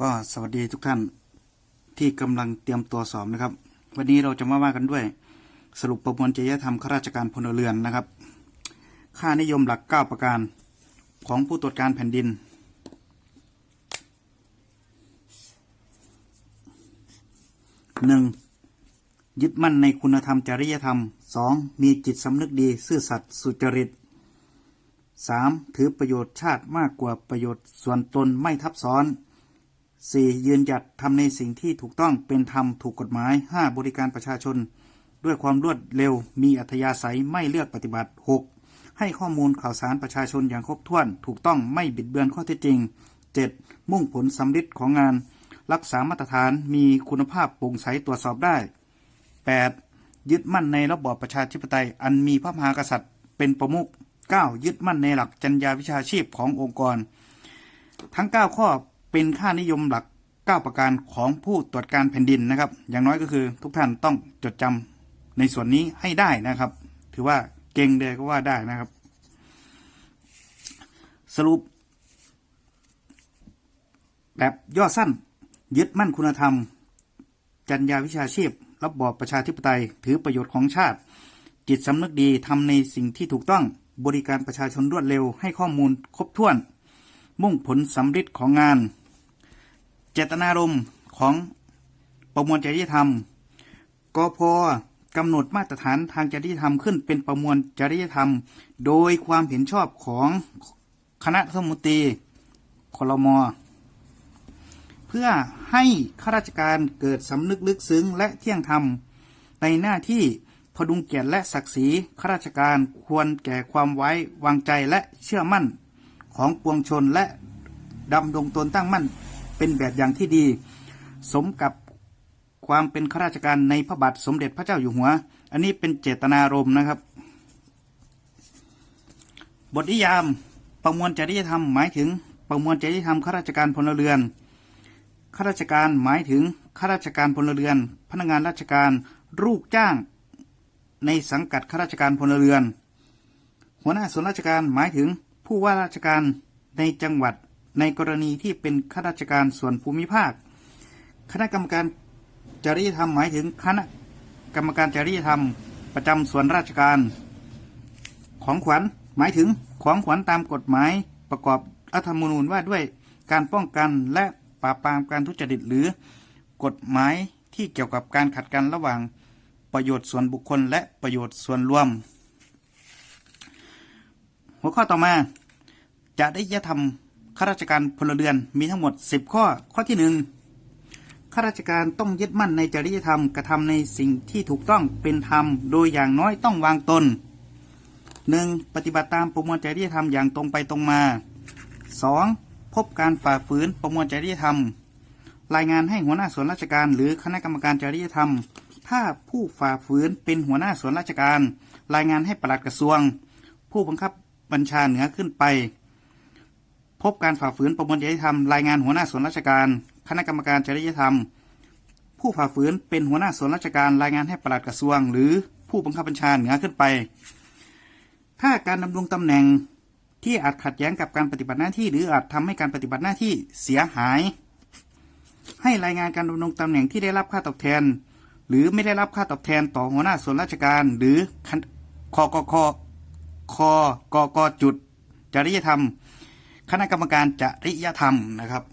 ก็สวัสดีทุกท่านที่กำลังเตรียมตัวสอบนะครับ วันนี้เราจะมาว่ากันด้วย สรุปประมวลจริยธรรมข้าราชการพลเรือนนะครับ ค่านิยมหลัก 9 ประการของผู้ตรวจการแผ่นดินหนึ่งยึดมั่นในคุณธรรมจริยธรรมสองมีจิตสำนึกดีซื่อสัตย์สุจริตสามถือประโยชน์ชาติมากกว่าประโยชน์ส่วนตนไม่ทับซ้อน 4. ยืนหยัดทำในสิ่งที่ถูกต้องเป็นธรรมถูกกฎหมาย 5. บริการประชาชน ด้วยความรวดเร็ว มีอัธยาศัยไม่เลือกปฏิบัติ 6. ให้ข้อมูลข่าวสารประชาชนอย่างครบถ้วน ถูกต้องไม่บิดเบือนข้อเท็จจริง 7. มุ่งผลสำลิดของงาน รักษามาตรฐานมีคุณภาพโปร่งใสตรวจสอบได้ 8. ยึดมั่นในระบอบประชาธิปไตย อันมีพระมหากษัตริย์ เป็นประมุข 9. ยึดมั่นในหลักจรรยาวิชาชีพขององค์กร ทั้ง 9 ข้อ เป็นค่านิยมหลัก 9 ประการของผู้ตรวจการแผ่นดินนะครับ อย่างน้อยก็คือทุกท่านต้องจดจำในส่วนนี้ให้ได้นะครับ ถือว่าเก่งเลยก็ว่าได้นะครับ สรุป แบบย่อสั้น ยึดมั่นคุณธรรม จรรยาวิชาชีพ รับบอบประชาธิปไตย ถือประโยชน์ของชาติ จิตสำนึกดีทำในสิ่งที่ถูกต้องบริการประชาชนรวดเร็วให้ข้อมูลครบถ้วน มุ่งผลสำฤทธิ์ของงาน เจตนารมณ์ของประมวลจริยธรรม กพกำหนดมาตรฐานทางจริยธรรมขึ้นเป็นประมวลจริยธรรม โดยความเห็นชอบของคณะรัฐมนตรีคลมเพื่อให้ข้าราชการเกิดสำนึกลึกซึ้งและเที่ยงธรรม ในหน้าที่พดุงเกียรติและศักดิ์ศรีข้าราชการควรแก่ความไว้วางใจและเชื่อมั่นของปวงชนและดำรงตนตั้งมั่น เป็นแบบอย่างที่ดี สมกับความเป็นข้าราชการในพระบาทสมเด็จพระเจ้าอยู่หัว อันนี้เป็นเจตนารมณ์นะครับ บทนิยามประมวลจริยธรรมหมายถึงประมวลจริยธรรมข้าราชการพลเรือนข้าราชการหมายถึงข้าราชการพลเรือน พนักงานราชการลูกจ้าง ในสังกัดข้าราชการพลเรือน หัวหน้าส่วนราชการหมายถึงผู้ว่าราชการในจังหวัด ในกรณีที่เป็นข้าราชการส่วนภูมิภาค คณะกรรมการจริยธรรมหมายถึงคณะกรรมการจริยธรรมประจำส่วนราชการ ของขวัญหมายถึงของขวัญตามกฎหมายประกอบรัฐธรรมนูญว่าด้วยการป้องกันและปราบปรามการทุจริตหรือกฎหมายที่เกี่ยวกับการขัดกันระหว่างประโยชน์ส่วนบุคคลและประโยชน์ส่วนรวม หัวข้อต่อมาจะได้ยธรรม ข้าราชการพลเรือนมีทั้งหมด 10 ข้อ ข้อที่หนึ่งข้าราชการต้องยึดมั่นในจริยธรรมกระทำในสิ่งที่ถูกต้องเป็นธรรม โดยอย่างน้อยต้องวางตน 1. ปฏิบัติตามประมวลจริยธรรมอย่างตรงไปตรงมา 2. พบการฝ่าฝืนประมวลจริยธรรม รายงานให้หัวหน้าส่วนราชการหรือคณะกรรมการจริยธรรม ถ้าผู้ฝ่าฝืนเป็นหัวหน้าส่วนราชการ รายงานให้ปลัดกระทรวง ผู้บังคับบัญชาเหนือขึ้นไป พบการฝ่าฝืนประมวลจริยธรรมรายงานหัวหน้าส่วนราชการ คณะกรรมการจริยธรรม ผู้ฝ่าฝืนเป็นหัวหน้าส่วนราชการรายงานให้ปลัดกระทรวง หรือผู้บังคับบัญชาเหนือขึ้นไป ถ้าการดำรงตำแหน่งที่อาจขัดแย้งกับการปฏิบัติหน้าที่ หรืออาจทำให้การปฏิบัติหน้าที่เสียหาย ให้รายงานการดำรงตำแหน่งที่ได้รับค่าตอบแทน หรือไม่ได้รับค่าตอบแทนต่อหัวหน้าส่วนราชการ หรือคกคคกกจุดจริยธรรม คณะกรรมการจริยธรรมนะครับ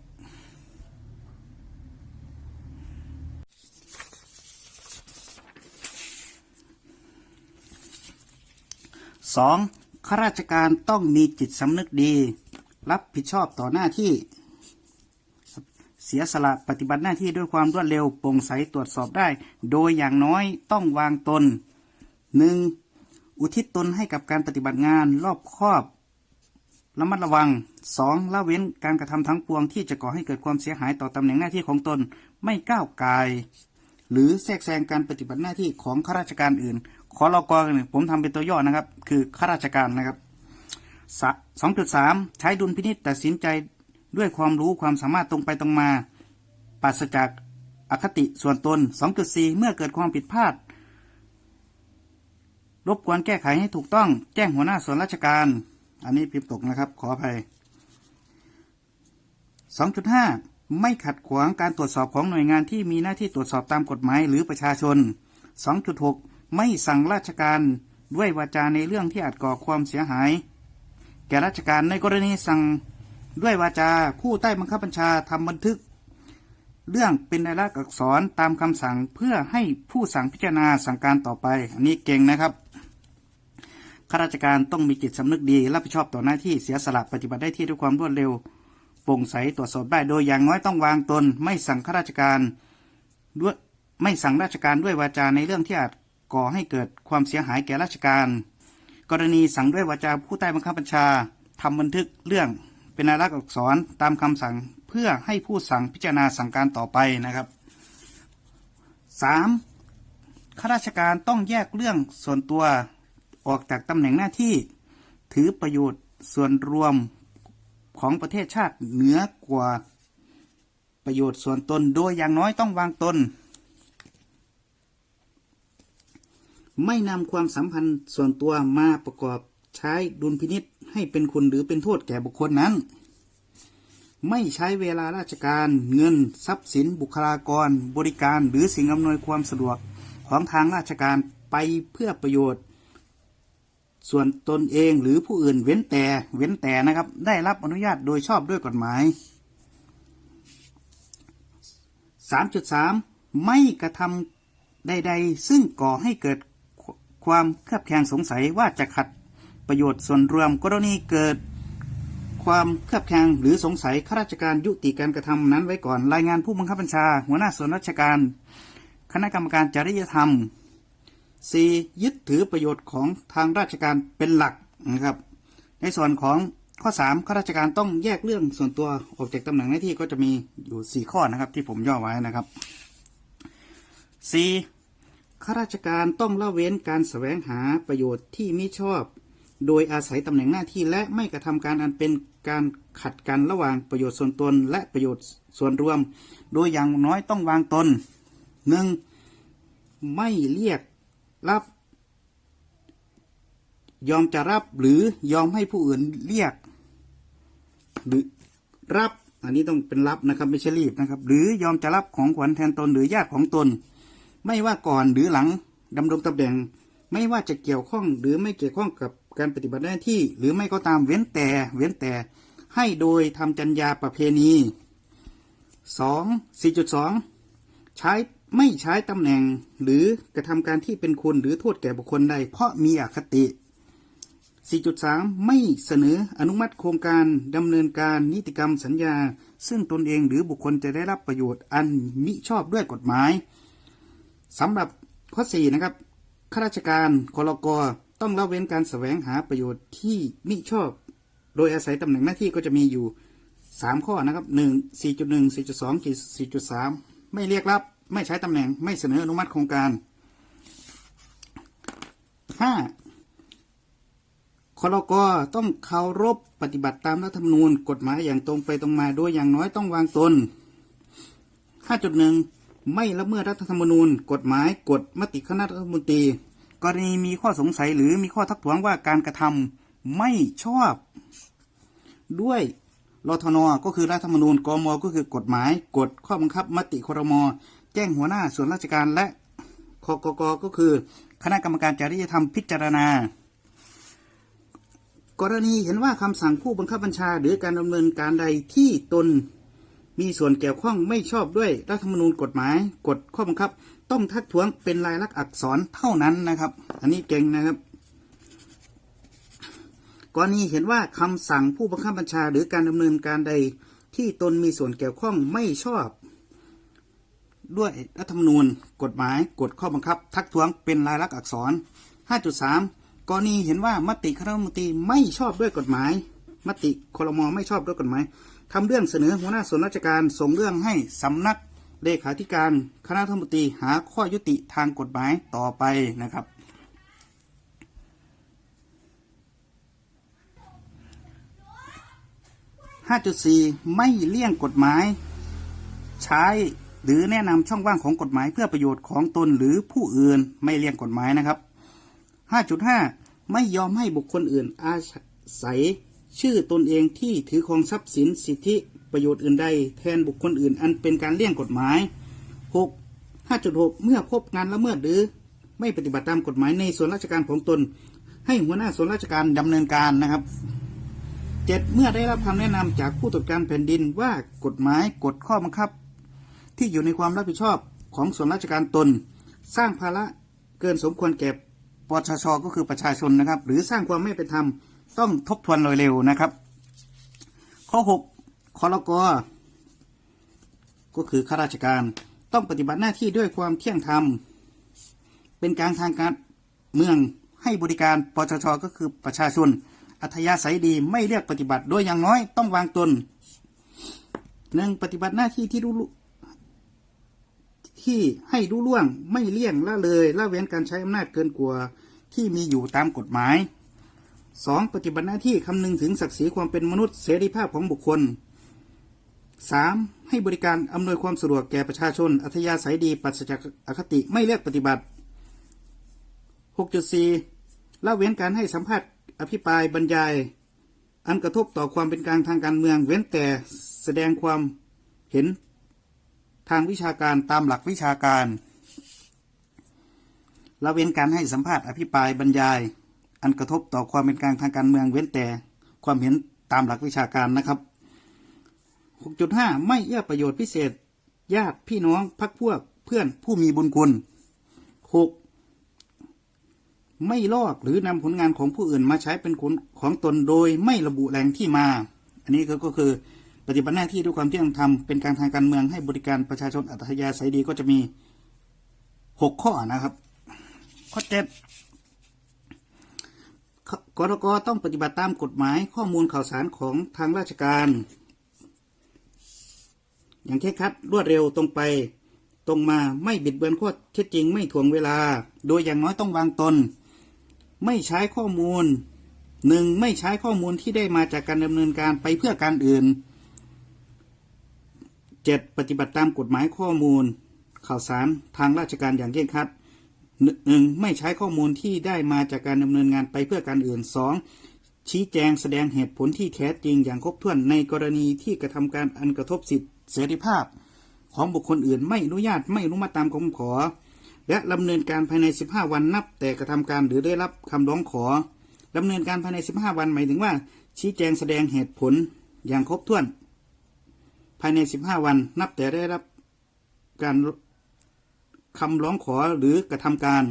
สองข้าราชการต้องมีจิตสำนึกดี รับผิดชอบต่อหน้าที่เสียสละปฏิบัติหน้าที่ด้วยความรวดเร็วโปร่งใสตรวจสอบได้ โดยอย่างน้อยต้องวางตนหนึ่งอุทิศตนให้กับการปฏิบัติงานรอบคอบ ระมัดระวัง 2. ละเว้นการกระทำทั้งปวงที่จะก่อให้เกิดความเสียหายต่อตำแหน่งหน้าที่ของตนไม่ก้าวไกายหรือแทรกแซงการปฏิบัติหน้าที่ของข้าราชการอื่น ขอรอกอนหนึ่งผมทำเป็นตัวย่อนะครับ คือข้าราชการนะครับสองจุดสามใช้ดุลพินิจตัดสินใจด้วยความรู้ความสามารถตรงไปตรงมาปราศจากอคติส่วนตน 2.4 เมื่อเกิดความผิดพลาด รบกวนแก้ไขให้ถูกต้อง แจ้งหัวหน้าส่วนราชการ อันนี้พิมพ์ตกนะครับ ขออภัย 2.5 ไม่ขัดขวางการตรวจสอบของหน่วยงานที่มีหน้าที่ตรวจสอบตามกฎหมายหรือประชาชน 2.6 ไม่สั่งราชการด้วยวาจาในเรื่องที่อาจก่อความเสียหาย แก่ราชการในกรณีสั่งด้วยวาจาผู้ใต้บังคับบัญชาทำบันทึก เรื่องเป็นรายลักษณ์อักษรตามคำสั่งเพื่อให้ผู้สั่งพิจารณาสั่งการต่อไป อันนี้เก่งนะครับ ข้าราชการต้องมีจิตสำนึกดี รับผิดชอบต่อหน้าที่เสียสละปฏิบัติได้ที่ด้วยความรวดเร็วโปร่งใสตรวจสอบได้โดยอย่างน้อยต้องวางตน ไม่สั่งข้าราชการด้วยไม่สั่งราชการด้วยวาจาในเรื่องที่อาจก่อให้เกิดความเสียหายแก่ราชการ กรณีสั่งด้วยวาจาผู้ใต้บังคับบัญชาทำบันทึกเรื่องเป็นลายลักษณ์อักษรตามคำสั่งเพื่อให้ผู้สั่งพิจารณาสั่งการต่อไปนะครับ 3. ข้าราชการต้องแยกเรื่องส่วนตัว ออกจากตำแหน่งหน้าที่ ถือประโยชน์ส่วนรวมของประเทศชาติเหนือกว่าประโยชน์ส่วนตนโดยอย่างน้อยต้องวางตน ไม่นำความสัมพันธ์ส่วนตัวมาประกอบใช้ดุลพินิษให้เป็นคุณหรือเป็นโทษแก่บุคคลนั้น ไม่ใช้เวลาราชการเงินทรัพย์สินบุคลากร บริการหรือสิ่งอำนวยความสะดวกของทางราชการไปเพื่อประโยชน์ ส่วนตนเองหรือผู้อื่นเว้นแต่เว้นแต่นะครับ ได้รับอนุญาตโดยชอบด้วยกฎหมาย 3.3 ไม่กระทำใด ๆ ซึ่งก่อให้เกิดความเครือบแคลงสงสัยว่าจะขัดประโยชน์ส่วนรวมกรณีเกิด ความเครือบแคลงหรือสงสัยข้าราชการยุติการกระทำนั้นไว้ก่อนรายงานผู้บังคับบัญชา หัวหน้าส่วนราชการ คณะกรรมการจริยธรรม 4. ยึดถือประโยชน์ของทางราชการเป็นหลักนะครับ ในส่วนของข้อ 3 ข้าราชการต้องแยกเรื่องส่วนตัวออกจากตำแหน่งหน้าที่ก็จะมีอยู่ 4 ข้อนะครับ ที่ผมย่อไว้นะครับ 4. ข้าราชการต้องละเว้นการแสวงหาประโยชน์ที่มิชอบ โดยอาศัยตำแหน่งหน้าที่และไม่กระทำการอันเป็นการขัดกันระหว่างประโยชน์ส่วนตนและประโยชน์ส่วนรวม โดยอย่างน้อยต้องวางตนหนึ่งไม่เรียก รับ ยอมจะรับหรือยอมให้ผู้อื่นเรียก หรือรับ อันนี้ต้องเป็นรับนะครับไม่ใช่รีบนะครับ หรือยอมจะรับของขวัญแทนตนหรือญาติของตน ไม่ว่าก่อนหรือหลังดำรงตำแหน่ง ไม่ว่าจะเกี่ยวข้องหรือไม่เกี่ยวข้องกับการปฏิบัติหน้าที่ หรือไม่ก็ตามเว้นแต่ เว้นแต่ให้โดยทำจัญญาประเพณีสองสี่จุดสองใช้ ไม่ใช้ตำแหน่งหรือกระทำการที่เป็นคุณหรือโทษแก่บุคคลใด เพราะมีอคติ 4.3 ไม่เสนออนุมัติโครงการดำเนินการนิติกรรมสัญญา ซึ่งตนเองหรือบุคคลจะได้รับประโยชน์อันมิชอบด้วยกฎหมายสำหรับข้อ 4 นะครับข้าราชการคลกต้องละเว้นการแสวงหาประโยชน์ที่มิชอบ โดยอาศัยตำแหน่งหน้าที่ก็จะมีอยู่ 3 ข้อนะครับ 1 4.1 4.2 4.3 ไม่เรียกรับ ไม่ใช้ตำแหน่งไม่เสนออนุมัติโครงการ 5. คลกต้องเคารพปฏิบัติตามรัฐธรรมนูญ กฎหมายอย่างตรงไปตรงมาโดยอย่างน้อยต้องวางตน 5.1 ไม่ละเมิดรัฐธรรมนูญ กฎหมายกฎมติคณะรัฐมนตรี กรณีมีข้อสงสัยหรือมีข้อทักท้วงว่าการกระทำไม่ชอบ ด้วยรทนก็คือรัฐธรรมนูญกมก็คือกฎหมายกฎข้อบังคับมติครม แจ้งหัวหน้าส่วนราชการและคกกก็คือ คณะกรรมการจริยธรรมพิจารณา กรณีเห็นว่าคำสั่งผู้บังคับบัญชา หรือการดำเนินการใดที่ตนมีส่วนเกี่ยวข้องไม่ชอบด้วยรัฐธรรมนูญกฎหมายกฎข้อบังคับ ต้องทักท้วงเป็นลายลักษณ์อักษรเท่านั้นนะครับ อันนี้เก่งนะครับ กรณีเห็นว่าคำสั่งผู้บังคับบัญชา หรือการดำเนินการใดที่ตนมีส่วนเกี่ยวข้องไม่ชอบ ด้วยรัฐธรรมนูญ กฎหมายกฎข้อบังคับ ทักท้วงเป็นลายลักษณ์อักษร 5.3 กรณีเห็นว่ามติคณะรัฐมนตรีไม่ชอบด้วยกฎหมาย มติครมไม่ชอบด้วยกฎหมายทำเรื่องเสนอหัวหน้าส่วนราชการส่งเรื่องให้สำนักเลขาธิการคณะรัฐมนตรีหาข้อยุติทางกฎหมายต่อไปนะครับ 5.4 ไม่เลี่ยงกฎหมาย ใช้ หรือแนะนำช่องว่างของกฎหมายเพื่อประโยชน์ของตนหรือผู้อื่นไม่เลี่ยงกฎหมายนะครับ 5.5 ไม่ยอมให้บุคคลอื่นอาศัยชื่อตนเองที่ถือครองทรัพย์สินสิทธิประโยชน์อื่นใด แทนบุคคลอื่น อันเป็นการเลี่ยงกฎหมาย 6. 5.6 เมื่อพบงานละเมิดหรือ ไม่ปฏิบัติตามกฎหมายในส่วนราชการของตน ให้หัวหน้าส่วนราชการดำเนินการนะครับ 7. เมื่อได้รับคำแนะนำจากผู้ตรวจการแผ่นดินว่ากฎหมายกฎข้อบังคับ ที่อยู่ในความรับผิดชอบของส่วนราชการตน สร้างภาระเกินสมควรแก่ปชชก็คือประชาชนนะครับ หรือสร้างความไม่เป็นธรรมต้องทบทวนโดยเร็วนะครับ ข้อ6คอรกก็คือข้าราชการต้องปฏิบัติหน้าที่ด้วยความเที่ยงธรรม เป็นกลางทางการเมืองให้บริการปชชก็คือประชาชน อัธยาศัยดีไม่เรียกปฏิบัติโดยอย่างน้อยต้องวางตนหนึ่งปฏิบัติหน้าที่ที่รู้ ที่ให้รู้ล่วงไม่เลี่ยงละเลยละเว้นการใช้อำนาจเกินกว่าที่มีอยู่ตามกฎหมาย 2. ปฏิบัติหน้าที่คำนึงถึงศักดิ์ศรีความเป็นมนุษย์เสรีภาพของบุคคล 3. ให้บริการอำนวยความสะดวกแก่ประชาชน อัธยาศัยดีปราศจากอคติไม่เลือกปฏิบัติ 6.4ละเว้นการให้สัมภาษณ์อภิปรายบรรยาย อันกระทบต่อความเป็นกลางทางการเมืองเว้นแต่แสดงความเห็น ทางวิชาการตามหลักวิชาการละเว้นการให้สัมภาษณ์อภิปรายบรรยาย อันกระทบต่อความเป็นกลางทางการเมืองเว้นแต่ความเห็นตามหลักวิชาการนะครับ 6.5 ไม่เอื้อประโยชน์พิเศษ ญาติพี่น้องพักพวกเพื่อนผู้มีบุญคุณ 6. ไม่ลอกหรือนำผลงานของผู้อื่นมาใช้เป็นของตนโดยไม่ระบุแหล่งที่มา อันนี้ก็คือ ฏิบัติหน้าที่ด้วยความเที่ยงธรรมเป็นการทางการเมืองให้บริการประชาชนอัธยาศัยดีก็จะมี6ข้อนะครับ ข้อเจ็ดกรกต้องปฏิบัติตามกฎหมายข้อมูลข่าวสารของทางราชการ อย่างเคร่งครัดรวดเร็วตรงไปตรงมาไม่บิดเบือนข้อเท็จจริงไม่ถ่วงเวลา โดยอย่างน้อยต้องวางตน ไม่ใช้ข้อมูลหนึ่งไม่ใช้ข้อมูลที่ได้มาจากการดำเนินการไปเพื่อการอื่น เจ็ดปฏิบัติตามกฎหมายข้อมูล ข่าวสารทางราชการอย่างเคร่งครัดหนึ่งไม่ใช้ข้อมูลที่ได้มาจากการดำเนินงานไปเพื่อการอื่นสองชี้แจงแสดงเหตุผลที่แท้จริงอย่างครบถ้วนในกรณีที่กระทำการอันกระทบสิทธิเสรีภาพ ของบุคคลอื่นไม่อนุญาตไม่อนุมัติตามคำขอ และดำเนินการภายใน 15 วันนับ แต่กระทำการหรือได้รับคำร้องขอดำเนินการภายใน 15 วันหมายถึงว่า ชี้แจงแสดงเหตุผลอย่างครบถ้วน ภายใน 15 วันนับแต่ได้รับการคำร้องขอหรือกระทำการ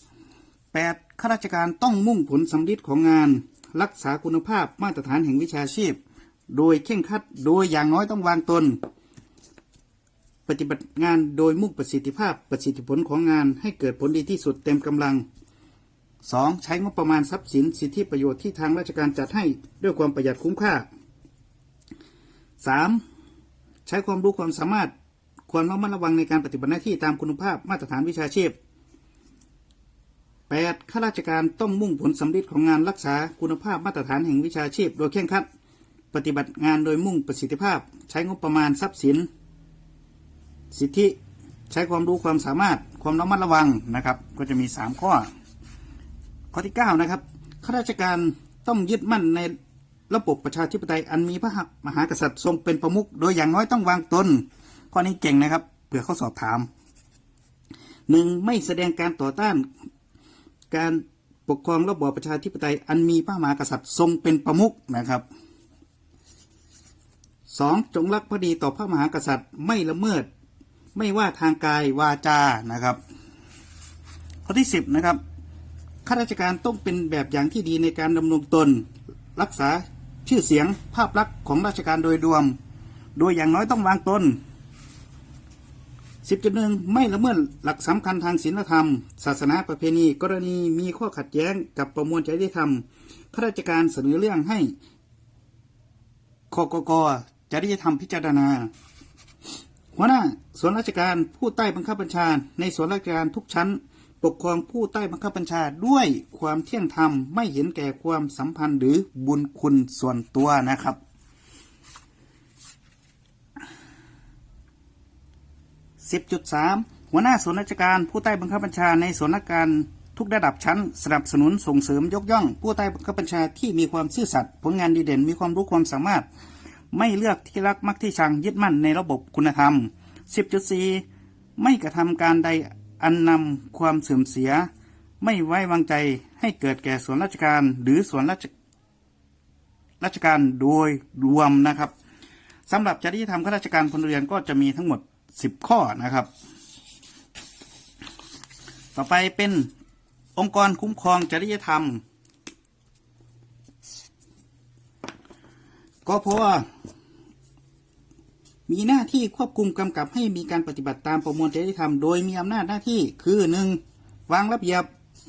8. ข้าราชการต้องมุ่งผลสำลิดของงาน รักษาคุณภาพมาตรฐานแห่งวิชาชีพ โดยเข่งคัดโดยอย่างน้อยต้องวางตน ปฏิบัติงานโดยมุ่งประสิทธิภาพประสิทธิผลของงานให้เกิดผลดีที่สุดเต็มกำลัง 2. ใช้งบประมาณทรัพย์สินสิทธิประโยชน์ที่ทางราชการจัดให้ด้วยความประหยัดคุ้มค่า 3. ใช้ความรู้ความสามารถควรระมัดระวังในการปฏิบัติหน้าที่ตามคุณภาพมาตรฐานวิชาชีพ 8. ข้าราชการต้องมุ่งผลสำลิดของงานรักษาคุณภาพมาตรฐานแห่งวิชาชีพ โดยเคร่งครัดปฏิบัติงานโดยมุ่งประสิทธิภาพ ใช้งบประมาณทรัพย์สิน สิทธิใช้ความรู้ความสามารถความระมัดระวังนะครับ ก็จะมี 3 ข้อ ข้อที่ 9 นะครับข้าราชการต้องยึดมั่นใน ระบบประชาธิปไตยอันมีพระมหากษัตริย์ทรงเป็นประมุขโดยอย่างน้อยต้องวางตนข้อนี้เก่งนะครับเผื่อเขาสอบถามหนึ่งไม่แสดงการต่อต้าน การปกครองระบอบประชาธิปไตย อันมีพระมหากษัตริย์ทรงเป็นประมุขนะครับสองจงรักภักดีต่อพระมหากษัตริย์ไม่ละเมิด ไม่ว่าทางกายวาจานะครับ ข้อที่สิบนะครับข้าราชการต้องเป็นแบบอย่างที่ดีในการดำรงตน รักษา ชื่อเสียงภาพลักษณ์ของราชการโดยรวม โดยอย่างน้อยต้องวางตนสิบจุดหนึ่งไม่ละเมิดหลักสำคัญทางศีลธรรม ศาสนาประเพณี กรณีมีข้อขัดแย้งกับประมวลจริยธรรมข้าราชการเสนอเรื่องให้คกกจริยธรรมพิจารณา หัวหน้าส่วนราชการผู้ใต้บังคับบัญชาในส่วนราชการทุกชั้น ปกครองผู้ใต้บังคับบัญชาด้วยความเที่ยงธรรมไม่เห็นแก่ความสัมพันธ์หรือบุญคุณส่วนตัวนะครับ 10.3 หัวหน้าส่วนราชการผู้ใต้บังคับบัญชาในส่วนราชการทุกระดับชั้น สนับสนุนส่งเสริมยกย่อง ผู้ใต้บังคับบัญชาที่มีความซื่อสัตย์ผลงานดีเด่นมีความรู้ความสามารถ ไม่เลือกที่รักมักที่ชังยึดมั่นในระบบคุณธรรม 10.4 ไม่กระทำการใด อันนำความเสื่อมเสีย ไม่ไว้วางใจให้เกิดแก่ส่วนราชการหรือส่วนราชราชการโดยรวมนะครับสำหรับจริยธรรมข้าราชการพลเรือนก็จะมีทั้งหมด 10 ข้อนะครับ ต่อไปเป็นองค์กรคุ้มครองจริยธรรม ก็เพราะว่า มีหน้าที่ควบคุมกำกับให้มีการปฏิบัติตามประมวลจริยธรรมโดยมีอำนาจหน้าที่คือหนึ่งวางระเบียบ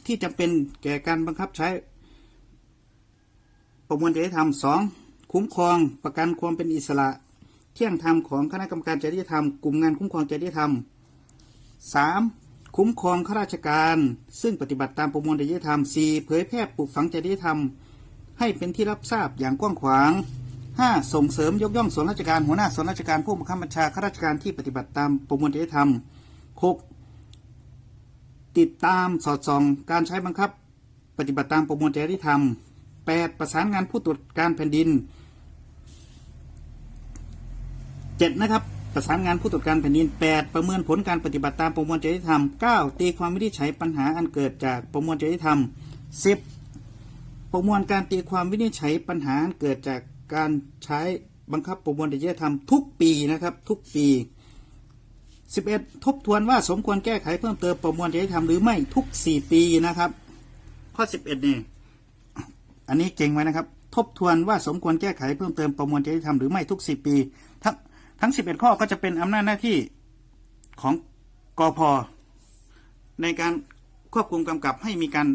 ที่จำเป็นแก่การบังคับใช้ ประมวลจริยธรรมสองคุ้มครองประกันความเป็นอิสระ เที่ยงธรรมของคณะกรรมการจริยธรรมกลุ่มงานคุ้มครองจริยธรรมสามคุ้มครองข้าราชการ ซึ่งปฏิบัติตามประมวลจริยธรรมสี่เผยแพร่ปลูกฝังจริยธรรม ให้เป็นที่รับทราบอย่างกว้างขวาง 5. ส่งเสริมยกย่องส่วนราชการหัวหน้าส่วนราชการผู้บังคับบัญชาข้าราชการที่ปฏิบัติตามประมวลจริยธรรม 6. ติดตามสอดส่องการใช้บังคับ ปฏิบัติตามประมวลจริยธรรม 8. ประสานงานผู้ตรวจการแผ่นดิน 7. นะครับประสานงานผู้ตรวจการแผ่นดิน 8. ประเมินผลการปฏิบัติตามประมวลจริยธรรม 9. ตีความวินิจฉัยปัญหาอันเกิดจากประมวลจริยธรรม 10. ประมวลการตีความวินิจฉัยปัญหาอันเกิดจาก การใช้บังคับประมวลจริยธรรมทุกปีนะครับ ทุกปี 11. ทบทวนว่าสมควรแก้ไขเพิ่มเติมประมวลจริยธรรมหรือไม่ทุก 4 ปีนะครับ ข้อ 11นี่อันนี้เก่งไว้นะครับ ทบทวนว่าสมควรแก้ไขเพิ่มเติมประมวลจริยธรรมหรือไม่ทุก 4 ปี ทั้งทั้ง 11 ข้อก็จะเป็นอำนาจหน้าที่ของกอพในการควบคุมกำกับให้มีการ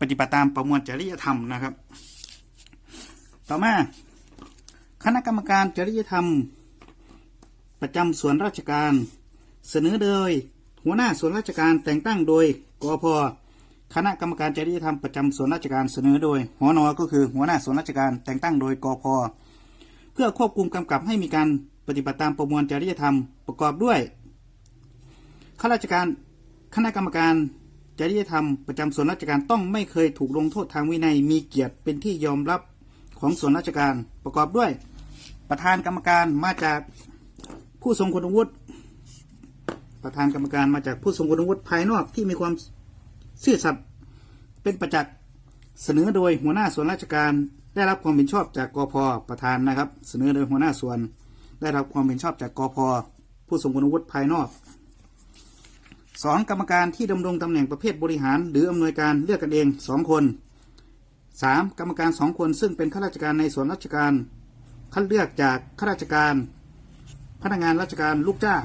ปฏิบัติตามประมวลจริยธรรมนะครับ ต่อมา คณะกรรมการจริยธรรม ประจำส่วนราชการ เสนอโดย หัวหน้าส่วนราชการแต่งตั้งโดยกอพคณะกรรมการจริยธรรมประจำส่วนราชการเสนอโดยหัวนอก็คือหัวหน้าส่วนราชการแต่งตั้งโดยกอพเพื่อควบคุมกำกับให้มีการปฏิบัติตามประมวลจริยธรรมประกอบด้วยข้าราชการคณะกรรมการจริยธรรมประจำส่วนราชการต้องไม่เคยถูกลงโทษทางวินัยมีเกียรติเป็นที่ยอมรับ ของส่วนราชการประกอบด้วย ประธานกรรมการมาจากผู้ทรงคุณวุฒิประธานกรรมการมาจากผู้ทรงคุณวุฒิภายนอกที่มีความซื่อสัตย์เป็นประจักษ์เสนอโดยหัวหน้าส่วนราชการได้รับความเห็นชอบจากกพประธานนะครับ เสนอโดยหัวหน้าส่วน ได้รับความเห็นชอบจากกพผู้ทรงคุณวุฒิภายนอกสองกรรมการที่ดำรงตำแหน่งประเภทบริหาร หรืออำนวยการเลือกกันเองสองคน สามกรรมการสองคนซึ่งเป็นข้าราชการในส่วนราชการ คัดเลือกจากข้าราชการ พนักงานราชการลูกจ้าง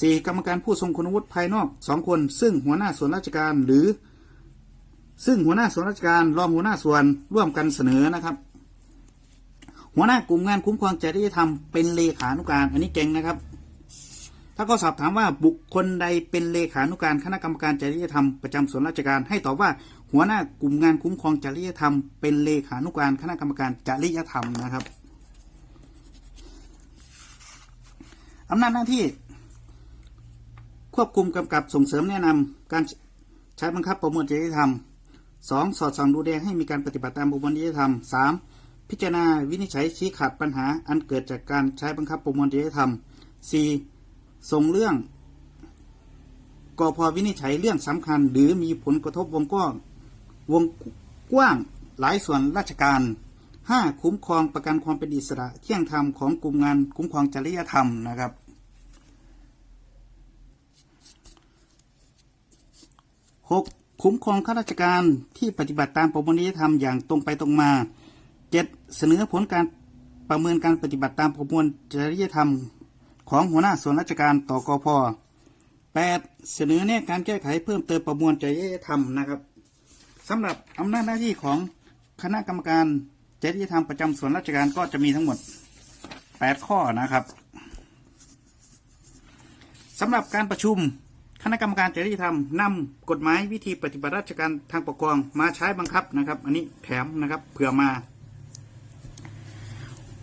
สี่กรรมการผู้ทรงคุณวุฒิภายนอกสองคน ซึ่งหัวหน้าส่วนราชการหรือ ซึ่งหัวหน้าส่วนราชการรองหัวหน้าส่วนร่วมกันเสนอนะครับ หัวหน้ากลุ่มงานคุ้มครองจริยธรรมเป็นเลขานุการ อันนี้เก่งนะครับ ถ้าก็สอบถามว่าบุคคลใดเป็นเลขานุการคณะกรรมการจริยธรรมประจำส่วนราชการ ให้ตอบว่าหัวหน้ากลุ่มงานคุ้มครองจริยธรรม เป็นเลขานุการคณะกรรมการจริยธรรมนะครับอำนาจหน้าที่ควบคุมกำกับส่งเสริมแนะนำการใช้บังคับประมวลจริยธรรม 2. สอดส่องดูแลให้มีการปฏิบัติตามประมวลจริยธรรม 3. พิจารณาวินิจฉัยชี้ขาดปัญหาอันเกิดจากการใช้บังคับประมวลจริยธรรม 4. ส่งเรื่องกพวินิจฉัยเรื่องสำคัญ หรือมีผลกระทบวงกว้างวงกว้างหลายส่วนราชการ 5. คุ้มครองประกันความเป็นอิสระเที่ยงธรรมของกลุ่มงานคุ้มครองจริยธรรมนะครับ 6. คุ้มครองข้าราชการที่ปฏิบัติตามประมวลจริยธรรมอย่างตรงไปตรงมา 7. เสนอผลการประเมินการปฏิบัติตามประมวลจริยธรรม ของหัวหน้าส่วนราชการต่อกพ 8. เสนอแนะการแก้ไขเพิ่มเติมประมวลจริยธรรมนะครับสำหรับอำนาจหน้าที่ของคณะกรรมการจริยธรรมประจำส่วนราชการก็จะมีทั้งหมด 8 ข้อนะครับสำหรับการประชุมคณะกรรมการจริยธรรมนำกฎหมายวิธีปฏิบัติราชการทางปกครองมาใช้บังคับนะครับ อันนี้แถมนะครับเผื่อมา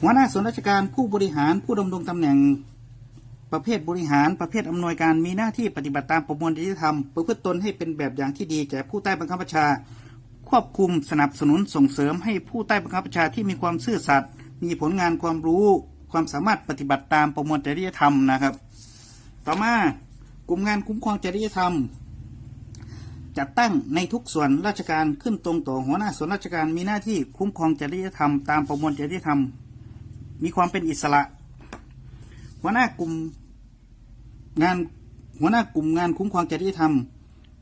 หัวหน้าส่วนราชการผู้บริหารผู้ดำรงตำแหน่ง ประเภทบริหาร ประเภทอำนวยการ มีหน้าที่ปฏิบัติตามประมวลจริยธรรม ประพฤติตนให้เป็นแบบอย่างที่ดีแก่ผู้ใต้บังคับบัญชา ควบคุมสนับสนุนส่งเสริมให้ผู้ใต้บังคับบัญชาที่มีความซื่อสัตย์ มีผลงานความรู้ ความสามารถปฏิบัติตามประมวลจริยธรรมนะครับ ต่อมากลุ่มงานคุ้มครองจริยธรรม จัดตั้งในทุกส่วนราชการขึ้นตรงต่อหัวหน้าส่วนราชการมีหน้าที่คุ้มครองจริยธรรมตามประมวลจริยธรรม มีความเป็นอิสระหัวหน้ากลุ่ม งานหัวหน้ากลุ่มงานคุ้มครองจริยธรรม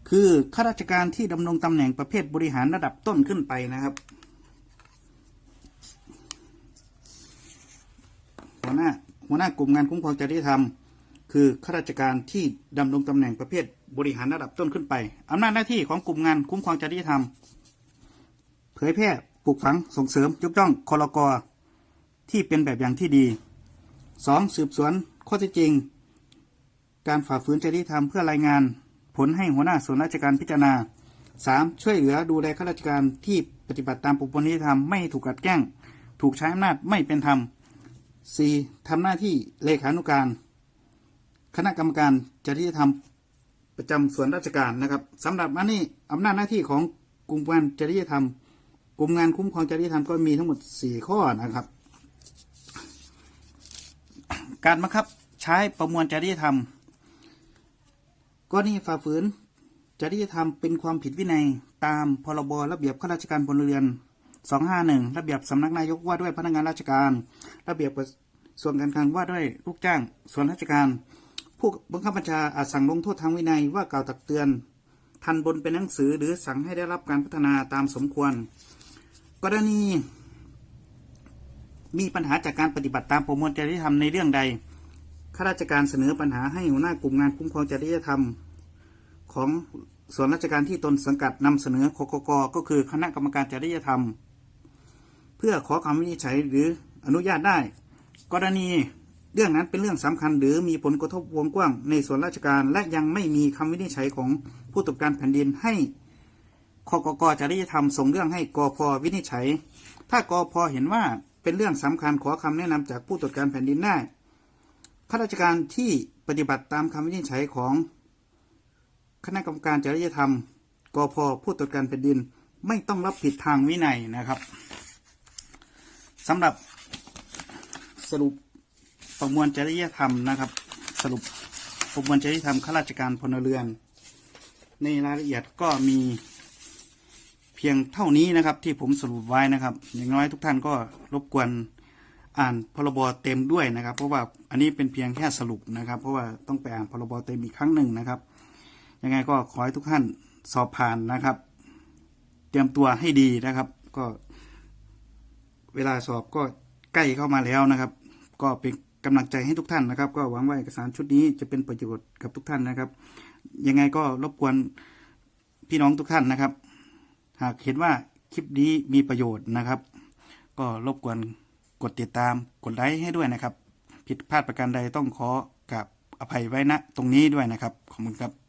คือข้าราชการที่ดำรงตำแหน่งประเภทบริหารระดับต้นขึ้นไปนะครับ หัวหน้าหัวหน้ากลุ่มงานคุ้มครองจริยธรรม คือข้าราชการที่ดำรงตำแหน่งประเภทบริหารระดับต้นขึ้นไปอำนาจหน้าที่ของกลุ่มงานคุ้มครองจริยธรรม เผยแพร่ปลูกฝังส่งเสริมยกย่องคลกที่เป็นแบบอย่างที่ดี 2. สืบสวนข้อเท็จจริง การฝ่าฝืนจริยธรรมเพื่อรายงาน ผลให้หัวหน้าส่วนราชการพิจารณา 3. ช่วยเหลือดูแลข้าราชการที่ปฏิบัติตามประมวลจริยธรรมไม่ถูกกลัดแกล้ง ถูกใช้อำนาจไม่เป็นธรรม 4. ทำหน้าที่เลขานุการ คณะกรรมการจริยธรรมประจำส่วนราชการนะครับสำหรับอันนี้อำนาจหน้าที่ของกลุ่มงานจริยธรรม กลุ่มงานคุ้มครองจริยธรรมก็มีทั้งหมด 4 ข้อนะครับ การบังคับใช้ประมวลจริยธรรม กรณีฝ่าฝืนจริยธรรมเป็นความผิดวินัยตามพรบระเบียบข้าราชการพลเรือน 251 ระเบียบสำนักนายกว่าด้วยพนักงานราชการ ระเบียบส่วนการคลังว่าด้วยลูกจ้าง ส่วนราชการ ผู้บังคับบัญชาอาจสั่งลงโทษทางวินัยว่ากล่าวตักเตือน ทันบนเป็นหนังสือหรือสั่งให้ได้รับการพัฒนาตามสมควร กรณีมีปัญหาจากการปฏิบัติตามประมวลจริยธรรมในเรื่องใด ข้าราชการเสนอปัญหาให้หัวหน้ากลุ่มงานคุ้มครองจริยธรรม ของส่วนราชการที่ตนสังกัดนำเสนอคกกก็คือคณะกรรมการจริยธรรม เพื่อขอคำวินิจฉัยหรืออนุญาตได้ กรณีเรื่องนั้นเป็นเรื่องสำคัญ หรือมีผลกระทบวงกว้างในส่วนราชการ และยังไม่มีคำวินิจฉัยของผู้ตรวจการแผ่นดินให้คกกจริยธรรมส่งเรื่องให้กพวินิจฉัย ถ้ากพเห็นว่าเป็นเรื่องสำคัญขอคำแนะนำจากผู้ตรวจการแผ่นดินได้ ข้าราชการที่ปฏิบัติตามคำวินิจฉัยของคณะกรรมการจริยธรรมกพผู้ตรวจการแผ่นดินไม่ต้องรับผิดทางวินัยนะครับสำหรับสรุปประมวลจริยธรรมนะครับ สรุปประมวลจริยธรรมข้าราชการพลเรือน ในรายละเอียดก็มีเพียงเท่านี้นะครับที่ผมสรุปไว้นะครับ อย่างน้อยทุกท่านก็รบกวน อ่านพรบเต็มด้วยนะครับ เพราะว่าอันนี้เป็นเพียงแค่สรุปนะครับ เพราะว่าต้องไปอ่านพรบเต็มอีกครั้งหนึ่งนะครับ ยังไงก็ขอให้ทุกท่านสอบผ่านนะครับ เตรียมตัวให้ดีนะครับ ก็ เวลาสอบก็ใกล้เข้ามาแล้วนะครับ ก็เป็นกำลังใจให้ทุกท่านนะครับ ก็หวังว่าเอกสารชุดนี้จะเป็นประโยชน์กับทุกท่านนะครับ ยังไงก็รบกวนพี่น้องทุกท่านนะครับ หากเห็นว่าคลิปนี้มีประโยชน์นะครับ ก็รบกวน กดติดตามกดไลค์ให้ด้วยนะครับ ผิดพลาดประการใดต้องขอกับอภัยไว้ณตรงนี้ด้วยนะครับ ขอบคุณครับ